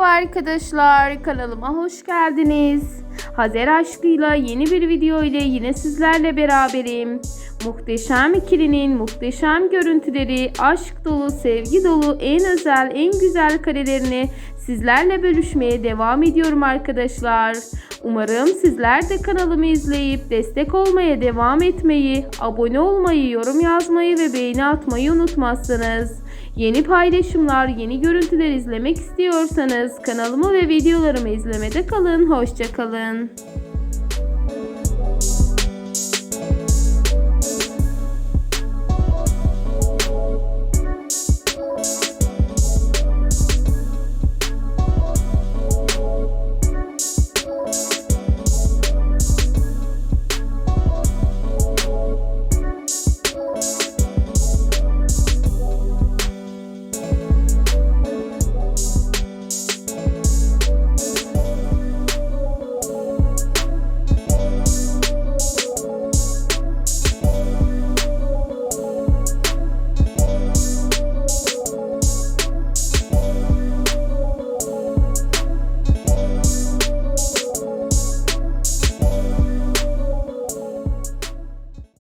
Merhaba arkadaşlar, kanalıma hoş geldiniz. Hazer aşkıyla yeni bir video ile yine sizlerle beraberim. Muhteşem ikilinin muhteşem görüntüleri, aşk dolu, sevgi dolu, en özel, en güzel karelerini sizlerle bölüşmeye devam ediyorum arkadaşlar. Umarım sizler de kanalımı izleyip destek olmaya devam etmeyi, abone olmayı, yorum yazmayı ve beğeni atmayı unutmazsınız. Yeni paylaşımlar, yeni görüntüler izlemek istiyorsanız kanalımı ve videolarımı izlemede kalın. Hoşçakalın.